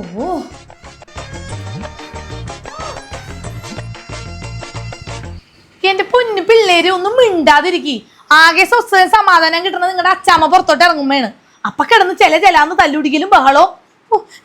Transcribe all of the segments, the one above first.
ഓ എന്റെ പൊന്നു പിള്ളേര് ഒന്നും മിണ്ടാതിരിക്കി. ആകെ സ്വസ്ഥ സമാധാനം കിട്ടണത് നിങ്ങളുടെ അച്ചാമ്മ പുറത്തോട്ട് ഇറങ്ങുമ്പോഴാണ്. അപ്പൊ കിടന്ന് ചില ചിലാന്ന് തല്ലുടിക്കലും ബഹളോ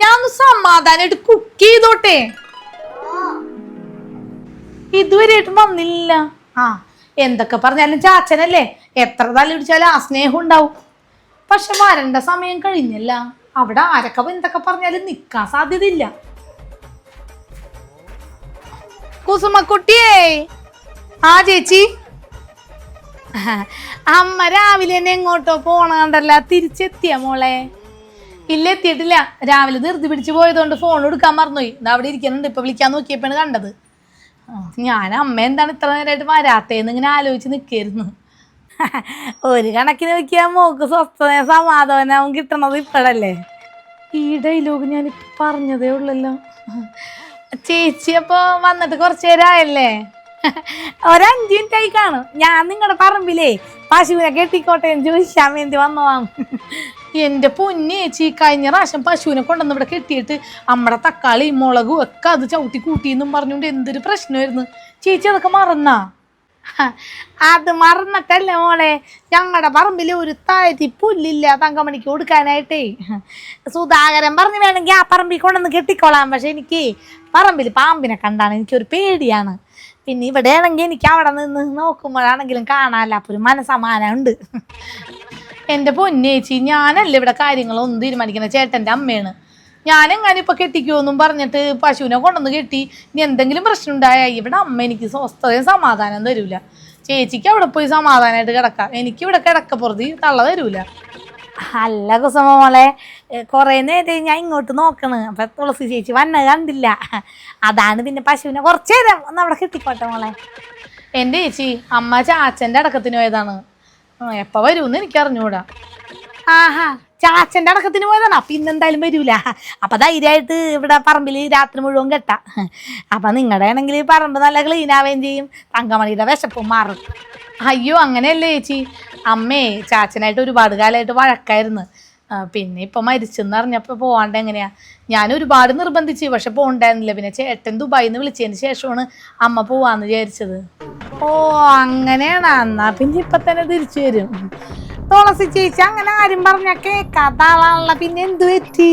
ഞാൻ ഒന്ന് സമാധാനമായിട്ട് കുക്ക് ചെയ്തോട്ടെ. ഇതുവരെയായിട്ടും വന്നില്ല. ആ എന്തൊക്കെ പറഞ്ഞാലും ചാച്ചനല്ലേ? എത്ര തല്ലുടിച്ചാലും ആ സ്നേഹം ഉണ്ടാവും. പക്ഷെ വരണ്ട സമയം കഴിഞ്ഞല്ല. അവിടെ ആരൊക്കെ എന്തൊക്കെ പറഞ്ഞാലും നിക്കാൻ സാധ്യതയില്ല. കുസുമക്കുട്ടിയേ. ആ ചേച്ചി. അമ്മ രാവിലെ തന്നെ എങ്ങോട്ടോ പോണണ്ടല്ല തിരിച്ചെത്തിയ മോളെ. ഇല്ല എത്തിയിട്ടില്ല. രാവിലെ ധൃതി പിടിച്ച് പോയതുകൊണ്ട് ഫോൺ എടുക്കാൻ മറന്നുപോയി. ഇത് അവിടെ ഇരിക്കുന്നുണ്ട്. ഇപ്പൊ വിളിക്കാൻ നോക്കിയപ്പോഴാണ് കണ്ടത്. ഞാൻ അമ്മ എന്താണ് ഇത്ര നേരമായിട്ട് വരാത്തേന്ന് ഇങ്ങനെ ആലോചിച്ച് നിൽക്കായിരുന്നു. ഒരു കണക്കിന് നോക്കിയാൽ മോക്ക് സ്വസ്ഥതയും സമാധാനവും കിട്ടണത് ഇപ്പോഴല്ലേ? ഈ ഡയലോഗ് ഞാൻ പറഞ്ഞതേ ഉള്ളല്ലോ. ചേച്ചി അപ്പൊ വന്നിട്ട് കുറച്ചു നേരമായല്ലേ ഒരഞ്ച് മിനിറ്റ് ആയി കാണും. ഞാൻ നിങ്ങളുടെ പറമ്പിലേ പശുവിനെ കെട്ടിക്കോട്ടെ എന്ന് ചോദിക്കാൻ വേണ്ടി വന്നതാണ് എന്റെ പൊന്നേച്ചി കഴിഞ്ഞ പ്രാവശ്യം പശുവിനെ കൊണ്ടുവന്ന് ഇവിടെ കെട്ടിയിട്ട് നമ്മുടെ തക്കാളി മുളകും ഒക്കെ അത് ചവിട്ടി കൂട്ടിയെന്നും പറഞ്ഞുകൊണ്ട് എന്തൊരു പ്രശ്നമായിരുന്നു. ചേച്ചി അതൊക്കെ മറന്നാ? അത് മറന്നിട്ടല്ലേ മോളെ? ഞങ്ങളുടെ പറമ്പിൽ ഒരു താഴ്ത്തി പുല്ലില്ല തങ്കമണിക്ക് കൊടുക്കാനായിട്ടേ. സുധാകരൻ പറഞ്ഞു വേണമെങ്കിൽ ആ പറമ്പിൽ കൊണ്ടുവന്ന് കെട്ടിക്കോളാം. പക്ഷെ എനിക്ക് പറമ്പിൽ പാമ്പിനെ കണ്ടാണ് എനിക്കൊരു പേടിയാണ്. പിന്നെ ഇവിടെ ആണെങ്കിൽ എനിക്ക് അവിടെ നിന്ന് നോക്കുമ്പോഴാണെങ്കിലും കാണാനല്ല. അപ്പൊ ഒരു മനസമാനം ഉണ്ട്. എന്റെ പൊന്നേച്ചി ഞാനല്ല ഇവിടെ കാര്യങ്ങളൊന്നും തീരുമാനിക്കുന്നത്? ചേട്ടന്റെ അമ്മയാണ്. ഞാനെങ്ങനെ ഇപ്പൊ കെട്ടിക്കുമെന്നും പറഞ്ഞിട്ട് പശുവിനെ കൊണ്ടുവന്ന് കെട്ടി ഇനി എന്തെങ്കിലും പ്രശ്നം ഉണ്ടായാൽ ഇവിടെ അമ്മ എനിക്ക് സ്വസ്ഥതയും സമാധാനം തരൂല. ചേച്ചിക്ക് അവിടെ പോയി സമാധാനമായിട്ട് കിടക്കാം. എനിക്ക് ഇവിടെ കിടക്കപ്പുറത്ത് തള്ള തരൂല. അല്ല കുസുമ മോളെ കുറേ നേരം ഞാൻ ഇങ്ങോട്ട് നോക്കണ്. അപ്പൊ തുളസി ചേച്ചി വന്ന കണ്ടില്ല. അതാണ് പിന്നെ പശുവിനെ കുറച്ച് നേരം ഒന്ന് അവിടെ കെട്ടിക്കോട്ടെ മോളെ. എന്റെ ചേച്ചി അമ്മ ചാച്ചന്റെ അടക്കത്തിന് പോയതാണ്. എപ്പ വരൂന്ന് എനിക്ക് അറിഞ്ഞുകൂടാ ആഹാ. ചാച്ചന്റെ അടക്കത്തിന് പോയതാണ്. അപ്പൊ ഇന്നെന്തായാലും വരൂല. അപ്പൊ ധൈര്യമായിട്ട് ഇവിടെ പറമ്പിൽ രാത്രി മുഴുവൻ കെട്ട. അപ്പൊ നിങ്ങളുടെ ആണെങ്കിൽ പറമ്പ് നല്ല ക്ലീൻ ആവുകയും ചെയ്യും. തങ്കമണിയുടെ വിശപ്പും മാറും. അയ്യോ അങ്ങനെയല്ലേ ചേച്ചി? അമ്മേ ചാച്ചനായിട്ട് ഒരുപാട് കാലമായിട്ട് വഴക്കായിരുന്നു. പിന്നെ ഇപ്പൊ മരിച്ചെന്ന് അറിഞ്ഞപ്പോ പോവാണ്ട് എങ്ങനെയാ? ഞാൻ ഒരുപാട് നിർബന്ധിച്ചു പക്ഷെ പോണ്ടായിരുന്നില്ല. പിന്നെ ചേട്ടൻ ദുബായിൽ നിന്ന് വിളിച്ചതിന് ശേഷമാണ് അമ്മ പോവാന്ന് വിചാരിച്ചത്. ഓ അങ്ങനെയാണ്. എന്നാ പിന്നെ ഇപ്പൊ തന്നെ തിരിച്ചു വരും. തുളസി ചേച്ചി അങ്ങനെ ആരും പറഞ്ഞ ആളാണല്ലോ പിന്നെ എന്ത് പറ്റി?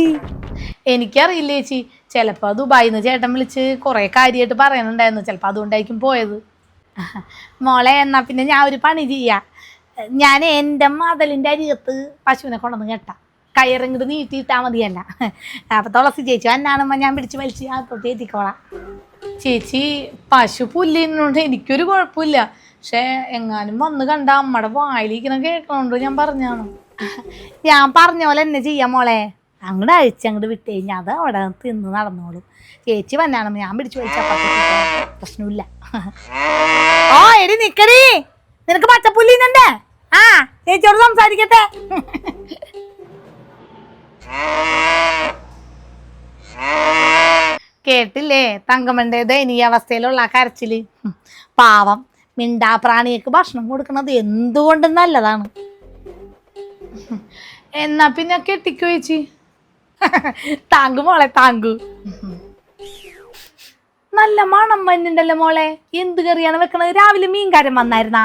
എനിക്കറിയില്ല ചേച്ചി. ചിലപ്പോൾ ദുബായിൽ നിന്ന് ചേട്ടൻ വിളിച്ച് കുറേ കാര്യമായിട്ട് പറയുന്നുണ്ടായിരുന്നു ചിലപ്പോൾ അതുകൊണ്ടായിരിക്കും പോയത്. മോളെ എന്നാ പിന്നെ ഞാൻ ഒരു പണി ചെയ്യാം. ഞാൻ എന്റെ മതലിന്റെ അരികത്ത് പശുവിനെ കൊണ്ടുവന്ന് കെട്ടാം. കയറിങ്ങോട്ട് നീട്ടിയിട്ടാ മതിയല്ല. അപ്പം തുളസി ചേച്ചി എന്നാണെമ്മ ഞാൻ പിടിച്ച് വലിച്ച് അകത്തോട്ട് എത്തിക്കോളാം. ചേച്ചി പശു പുല്ലിനോട് എനിക്കൊരു കുഴപ്പമില്ല. പക്ഷെ എങ്ങാനും വന്ന് കണ്ട അമ്മയുടെ വായിലിരിക്കണ കേൾക്കണോണ്ട് ഞാൻ പറഞ്ഞാണ്? ഞാൻ പറഞ്ഞ പോലെ എന്നെ ചെയ്യാം മോളെ. അങ്ങോട്ട് അഴിച്ച് അങ്ങോട്ട് വിട്ട് കഴിഞ്ഞാൽ അത് അവിടെ തിന്ന് നടന്നോളും. ചേച്ചി വന്നാണ് ഞാൻ പിടിച്ചു വലിച്ച പ്രശ്നമില്ല. ഓ എടി നിക്കടി. നിനക്ക് പച്ചപ്പുല്ലിന്നുണ്ട് ആ ചേച്ചിയോട് സംസാരിക്കട്ടെ. കേട്ടില്ലേ? തങ്കമ്മന്റെ ദയനീയ അവസ്ഥയിലുള്ള കരച്ചിൽ. പാവം. മിണ്ടാ പ്രാണിയൊക്കെ ഭക്ഷണം കൊടുക്കുന്നത് എന്തുകൊണ്ടും നല്ലതാണ്? എന്നാ പിന്നെ കെട്ടിക്കോ ചേച്ചി? താങ്കു മോളെ താങ്കു. നല്ല മണം വന്നിണ്ടല്ലോ മോളെ. എന്ത് കറിയാണ് വെക്കണത്? രാവിലെ മീൻകാരൻ വന്നായിരുന്നാ?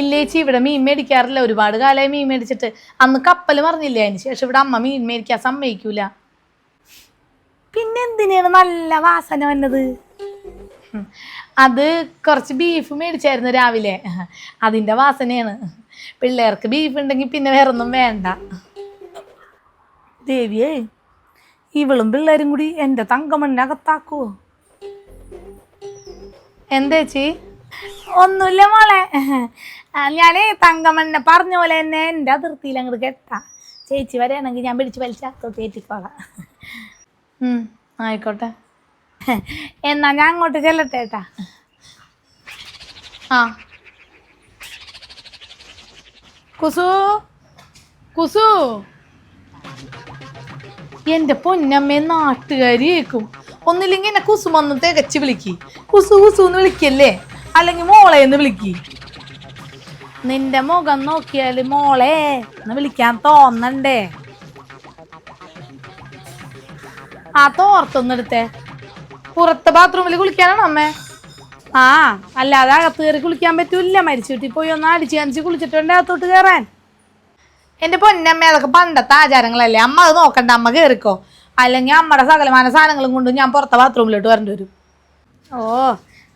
ഇല്ലേച്ചി ഇവിടെ മീൻ മേടിക്കാറില്ല. ഒരുപാട് കാലമായി മീൻ മേടിച്ചിട്ട്. അന്ന് കപ്പൽ മറിഞ്ഞില്ലേ? അതിന് ശേഷം ഇവിടെ അമ്മ മീൻ മേടിക്കാൻ സമ്മതിക്കൂല. പിന്നെന്തിനാണ് നല്ല വാസന വന്നത്. അത് കുറച്ച് ബീഫ് മേടിച്ചായിരുന്നു രാവിലെ. അതിന്റെ വാസനയാണ്. പിള്ളേർക്ക് ബീഫ് ഉണ്ടെങ്കിൽ പിന്നെ വേറൊന്നും വേണ്ട. ദേവിയേ ഇവളും പിള്ളേരും കൂടി എന്റെ തങ്കമണ്ണിനകത്താക്കുവോ എന്തേച്ചി ഒന്നുമില്ല മോളെ. ഞാനേ തങ്കമണ്ണ പറഞ്ഞ പോലെ തന്നെ എന്റെ അതിർത്തിയിൽ അങ്ങോട്ട് കെട്ടാ. ചേച്ചി വരെയാണെങ്കിൽ ഞാൻ പിടിച്ച് വലിച്ചത്തോട്ട് കയറ്റിക്കോളാം. ഉം, ആയിക്കോട്ടെ. എന്നാ ഞാൻ അങ്ങോട്ട് ചെല്ലട്ടെ ഏട്ടാ. ആ. കുസു കുസു. എന്റെ പൊന്നമ്മേ നാട്ടുകാരിയേക്കും. ഒന്നില്ലെങ്കിൽ എന്നെ വന്ന് തികച്ച് വിളിക്ക്. കുസു കുസു എന്ന് വിളിക്കല്ലേ? അല്ലെങ്കിൽ മോളെ എന്ന് വിളിക്ക്. നിന്റെ മുഖം നോക്കിയാൽ മോളെ എന്ന് വിളിക്കാൻ തോന്നണ്ടേ? ആ തോർത്തൊന്നും എടുത്തേ പുറത്തെ ബാത്റൂമിൽ കുളിക്കാനാണോ അമ്മേ? ആ അല്ലാതെ അകത്ത് കയറി കുളിക്കാൻ പറ്റൂല. മരിച്ചു വീട്ടിൽ പോയി ഒന്ന് അടിച്ച് കാണിച്ച് കുളിച്ചിട്ടുണ്ട് അകത്തോട്ട് കയറാൻ. എന്റെ പൊന്നമ്മ അതൊക്കെ പണ്ടത്തെ ആചാരങ്ങളല്ലേ? അമ്മ അത് നോക്കണ്ട അമ്മ കയറിക്കോ അല്ലെങ്കിൽ അമ്മയുടെ സകലമാന സാധനങ്ങളും കൊണ്ട് ഞാൻ പുറത്തെ ബാത്റൂമിലോട്ട് വരേണ്ടി വരും. ഓ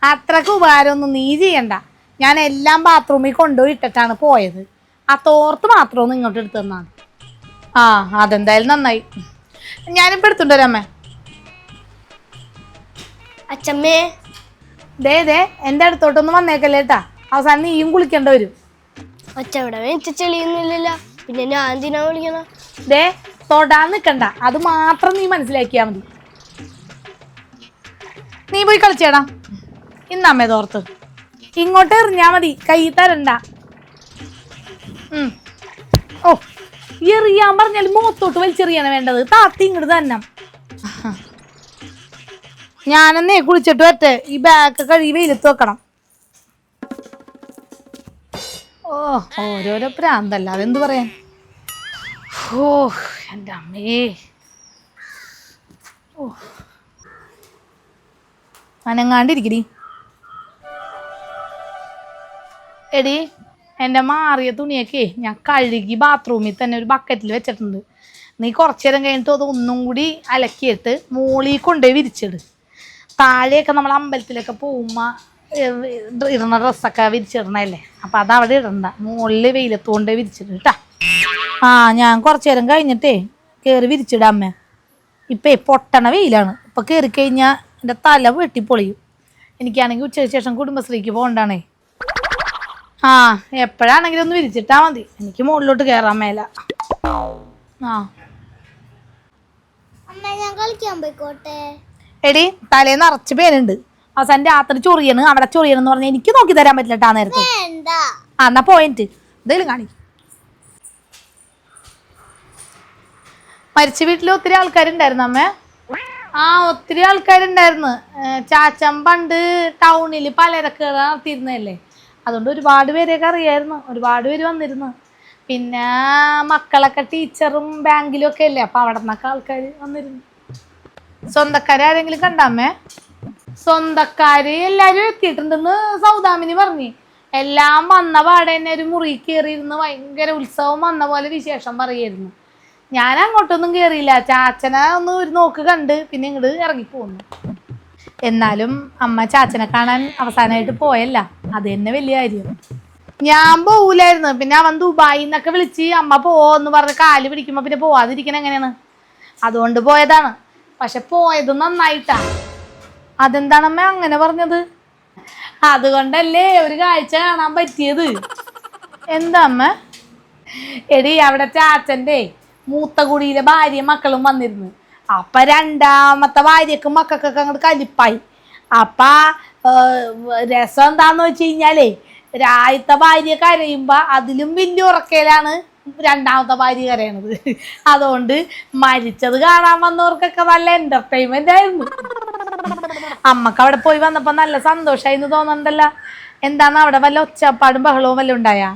അത്രയ്ക്ക് ഉപകാരമൊന്നും നീ ചെയ്യണ്ട. ഞാൻ എല്ലാം ബാത്റൂമിൽ കൊണ്ടുപോയി ഇട്ടിട്ടാണ് പോയത്. ആ തോർത്ത് മാത്രം ഒന്ന് ഇങ്ങോട്ട് എടുത്തു തന്നാണ്. ആ അതെന്തായാലും നന്നായി. ഞാനിപ്പോൾ എടുത്തുണ്ടോ വരാമേ അച്ഛമ്മേ ദേ ദേ എന്റെ അടുത്തോട്ടൊന്നും വന്നേക്കല്ലേട്ടാ അവസാനം നീയും കുളിക്കേണ്ട വരും. അച്ചവിടെ ചെളിയൊന്നുമില്ലല്ലോ. പിന്നെ ഞാൻ എന്തിനാ വിളിക്കണം? ദേ തൊടാൻ നിൽക്കണ്ട അത് മാത്രം നീ മനസ്സിലാക്കിയാൽ മതി. നീ പോയി കളിച്ചേടാ. ഇന്നമ്മേ തോർത്ത്. ഇങ്ങോട്ട് എറിഞ്ഞാ മതി. കൈ തരണ്ട. ഓ എറിയാൻ പറഞ്ഞാൽ മുഖത്തോട്ട് വലിച്ചെറിയാണ് വേണ്ടത്. താത്തി ഇങ്ങോട്ട് തന്നെ ഞാനെന്നേ കുളിച്ചിട്ട് വരട്ടെ. ഈ ബാഗ് കഴുകി വെക്കണം. ഓ ഓരോരോ പ്രാന്തല്ല. അതെന്ത് പറയാൻ? ഓ എന്റെ അമ്മേ. ഓ. അനങ്ങാണ്ടിരിക്കടി. എടി എന്റെ മാറിയ തുണിയൊക്കെ ഞാൻ കഴുകി ബാത്റൂമിൽ തന്നെ ഒരു ബക്കറ്റിൽ വെച്ചിട്ടുണ്ട്. നീ കുറച്ചു നേരം കഴിഞ്ഞിട്ട് അതൊന്നും കൂടി അലക്കിയിട്ട് മോളിൽ കൊണ്ടുപോയി വിരിച്ചിട്. താഴെയൊക്കെ നമ്മൾ അമ്പലത്തിലൊക്കെ പോകുമ്പോൾ ഇടുന്ന ഡ്രസ്സൊക്കെ വിരിച്ചിടണല്ലേ അപ്പം അത് അവിടെ ഇടണ്ട. മുകളിൽ വെയിലത്തുകൊണ്ട് വിരിച്ചിടും കേട്ടാ ആ ഞാൻ കുറച്ചു നേരം കഴിഞ്ഞിട്ടേ കയറി വിരിച്ചിടാം അമ്മ. ഇപ്പേ പൊട്ടണ വെയിലാണ്. ഇപ്പം കയറി കഴിഞ്ഞാൽ എന്റെ തല വെട്ടിപ്പൊളിയും. എനിക്കാണെങ്കിൽ ഉച്ചയ്ക്ക് ശേഷം കുടുംബശ്രീക്ക് പോകണ്ടാണേ. ആ എപ്പോഴാണെങ്കിലും ഒന്ന് വിരിച്ചിട്ടാ മതി. എനിക്ക് മുകളിലോട്ട് കയറാൻ മേല. ആ. അമ്മ ഞാൻ കളിക്കാൻ പോയിക്കോട്ടെ? എടി തലേ നിറച്ച് പേരുണ്ട് അവസാനം രാത്രി ചൊറിയണ് അവിടെ ചൊറിയണെന്ന് പറഞ്ഞാൽ എനിക്ക് നോക്കി തരാൻ പറ്റില്ല നേരത്തെ. ആ എന്നാ പോയിന്റ് എന്തെങ്കിലും കാണി. മരിച്ച വീട്ടിൽ ഒത്തിരി ആൾക്കാരുണ്ടായിരുന്നു അമ്മ? ആ ഒത്തിരി ആൾക്കാരുണ്ടായിരുന്നു. ഏർ ചാച്ചൻ പണ്ട് ടൗണിൽ പലരൊക്കെ നടത്തിയിരുന്നല്ലേ അതുകൊണ്ട് ഒരുപാട് പേരെയൊക്കെ അറിയായിരുന്നു. ഒരുപാട് പേര് വന്നിരുന്നു. പിന്നെ മക്കളൊക്കെ ടീച്ചറും ബാങ്കിലും ഒക്കെ അല്ലേ? അപ്പം അവിടെ നിന്നൊക്കെ ആൾക്കാർ വന്നിരുന്നു. സ്വന്തക്കാരെ ആരെങ്കിലും കണ്ടാമേ സ്വന്തക്കാര് എല്ലാരും എത്തിയിട്ടുണ്ടെന്ന് സൗദാമിനി പറഞ്ഞു. എല്ലാം വന്ന പാടെ തന്നെ ഒരു മുറി കയറിയിരുന്ന്. ഭയങ്കര ഉത്സവം വന്ന പോലെ വിശേഷം പറയായിരുന്നു. ഞാൻ അങ്ങോട്ടൊന്നും കയറിയില്ല. ചാച്ചനെ ഒന്ന് ഒരു നോക്ക് കണ്ട് പിന്നെ ഇങ്ങോട്ട് ഇറങ്ങിപ്പോന്നു. എന്നാലും അമ്മ ചാച്ചനെ കാണാൻ അവസാനമായിട്ട് പോയല്ല. അത് തന്നെ വലിയ കാര്യം. ഞാൻ പോകൂലായിരുന്നു പിന്നെ അവൻ ദുബായിൽ നിന്നൊക്കെ വിളിച്ച് അമ്മ പോവെന്ന് പറഞ്ഞ് കാൽ പിടിക്കുമ്പോ പിന്നെ പോവാതിരിക്കണ എങ്ങനെയാണ്? അതുകൊണ്ട് പോയതാണ്. പക്ഷെ പോയത് നന്നായിട്ടാ. അതെന്താണമ്മ അങ്ങനെ പറഞ്ഞത്? അതുകൊണ്ടല്ലേ ഒരു കാഴ്ച കാണാൻ പറ്റിയത്. എന്താ അമ്മ എടി അവിടെ ചാച്ചന്റെ മൂത്ത കുടിയിലെ ഭാര്യയും മക്കളും വന്നിരുന്നു. അപ്പൊ രണ്ടാമത്തെ ഭാര്യക്കും മക്കൾക്കൊക്കെ അങ്ങോട്ട് കലിപ്പായി. അപ്പ രസം എന്താന്ന് വെച്ച് കഴിഞ്ഞാലേ രായത്തെ ഭാര്യ കരയുമ്പോ അതിലും വലിയ ഉറക്കയിലാണ്. രണ്ടാമത്തെ ഭാര്യ കരയണത്. അതുകൊണ്ട് മരിച്ചത് കാണാൻ വന്നവർക്കൊക്കെ നല്ല എന്റർടൈൻമെന്റ് ആയിരുന്നു. അമ്മയ്ക്ക് അവിടെ പോയി വന്നപ്പോ നല്ല സന്തോഷമായിരുന്നു തോന്നണ്ടല്ല. എന്താണ് അവിടെ വല്ല ഒച്ചപ്പാടും ബഹളവും വല്ല ഉണ്ടായാ?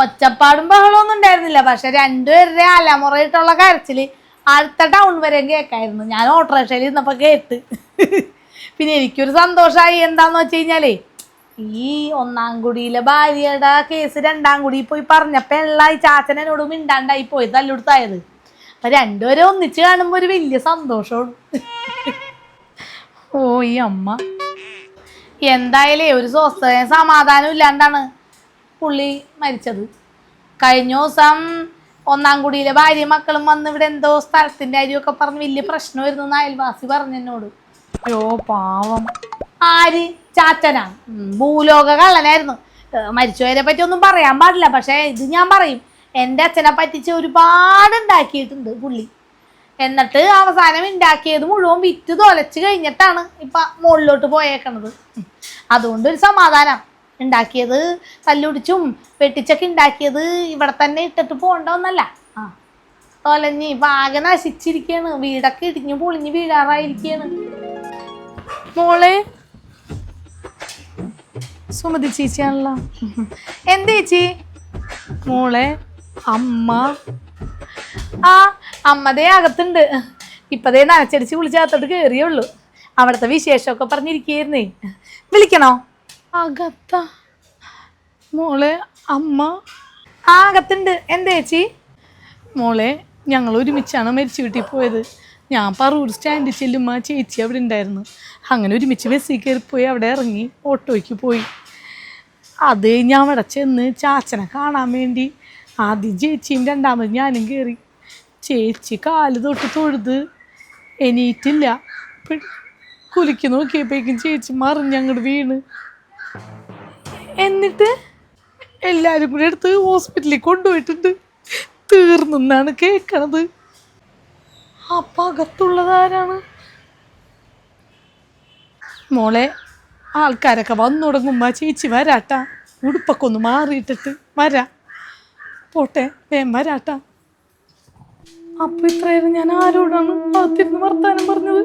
ഒച്ചപ്പാടും ബഹളവും ഒന്നും ഉണ്ടായിരുന്നില്ല. പക്ഷെ രണ്ടുപേരുടെ അലമുറയിട്ടുള്ള കരച്ചിൽ അടുത്ത ടൗൺ വരെ കേക്കായിരുന്നു. ഞാൻ ഓട്ടോറിക്ഷയിൽ ഇരുന്നപ്പോ കേട്ട്. പിന്നെ എനിക്കൊരു സന്തോഷമായി എന്താന്ന് വെച്ച് കഴിഞ്ഞാലേ ഈ ഒന്നാം കുടിയിലെ ഭാര്യയുടെ കേസ് രണ്ടാം കുടി പോയി പറഞ്ഞപ്പോ എള്ളായി ചാച്ചനോട് മിണ്ടാണ്ടായി പോയി തല്ലുടുത്തായത്. അപ്പൊ രണ്ടുപേരും ഒന്നിച്ച് കാണുമ്പോ ഒരു വലിയ സന്തോഷമുണ്ട് ഓ ഈ അമ്മ. എന്തായാലേ ഒരു സ്വസ്ഥ സമാധാനം ഇല്ലാണ്ടാണ് പുള്ളി മരിച്ചത്. കഴിഞ്ഞ ദിവസം ഒന്നാം കുടിയിലെ ഭാര്യ മക്കളും വന്ന് ഇവിടെ എന്തോ സ്ഥലത്തിന്റെ കാര്യമൊക്കെ പറഞ്ഞ് വലിയ പ്രശ്നം എന്ന് അയൽവാസി പറഞ്ഞു എന്നോട്. അയ്യോ പാവം. ആര്? ഉം, ഭൂലോക കള്ളനായിരുന്നു മരിച്ചവരെ പറ്റി ഒന്നും പറയാൻ പാടില്ല. പക്ഷെ ഇത് ഞാൻ പറയും എന്റെ അച്ഛനെ പറ്റിച്ച് ഒരുപാട് ഉണ്ടാക്കിയിട്ടുണ്ട് പുള്ളി. എന്നിട്ട് അവസാനം ഉണ്ടാക്കിയത് മുഴുവൻ വിറ്റ് തൊലച്ച് കഴിഞ്ഞിട്ടാണ് ഇപ്പൊ മുകളിലോട്ട് പോയേക്കണത്. അതുകൊണ്ട് ഒരു സമാധാനം. ഉണ്ടാക്കിയത് തല്ലുടിച്ചും വെട്ടിച്ചൊക്കെ ഉണ്ടാക്കിയത് ഇവിടെ തന്നെ ഇട്ടിട്ട് പോകണ്ടോന്നല്ല ആ തൊലഞ്ഞ് ഇപ്പൊ ആകെ നശിച്ചിരിക്കാണ് വീടൊക്കെ ഇടിഞ്ഞു പൊളിഞ്ഞ് വീഴാറായിരിക്കാണ് മോളെ സുമതി ചേച്ചിയാണല്ലോ. എന്താ ചേച്ചി? മോളെ അമ്മ. ആ അമ്മതേ അകത്തുണ്ട്. ഇപ്പതേ നനച്ചടിച്ച് വിളിച്ചകത്തോട്ട് കയറിയുള്ളൂ അവിടുത്തെ വിശേഷമൊക്കെ പറഞ്ഞിരിക്കുന്നേ വിളിക്കണോ? അകത്ത. മോളെ അമ്മ. ആ അകത്തുണ്ട്. എന്താ ചേച്ചി? മോളെ ഞങ്ങൾ ഒരുമിച്ചാണ് മരിച്ചു വീട്ടിൽ പോയത്. ഞാൻ പറൂർ സ്റ്റാൻഡിൽ ചെല്ലുമ്പോൾ ചേച്ചി അവിടെ ഉണ്ടായിരുന്നു. അങ്ങനെ ഒരുമിച്ച് ബസ്സിൽ കയറിപ്പോയി പോയി അവിടെ ഇറങ്ങി ഓട്ടോയ്ക്ക് പോയി. അത് ഞാൻ അവിടെ ചെന്ന് ചാച്ചനെ കാണാൻ വേണ്ടി ആദ്യം ചേച്ചിയും രണ്ടാമത് ഞാനും കയറി ചേച്ചി കാൽ തൊട്ട് തൊഴുത് എണീറ്റില്ല. കുലിക്ക് നോക്കിയപ്പോഴേക്കും ചേച്ചി മറിഞ്ഞ് അങ്ങോട്ട് വീണ്. എന്നിട്ട് എല്ലാവരും കൂടെ എടുത്ത് ഹോസ്പിറ്റലിൽ കൊണ്ടുപോയിട്ടുണ്ട്. തീർന്നെന്നാണ് കേൾക്കണത് അപ്പം അകത്തുള്ളതാരാണ് മോളെ ആൾക്കാരൊക്കെ വന്നു തുടങ്ങുമ്പോൾ ആ ചേച്ചി വരാട്ടാ. ഉടുപ്പൊക്കെ ഒന്ന് മാറിയിട്ടിട്ട് വരാ. പോട്ടെ വേം വരാട്ടാ. അപ്പൊ ഇത്രയേരം ഞാൻ ആരോടാണ് അകത്തിരുന്ന് വർത്താനം പറഞ്ഞത്?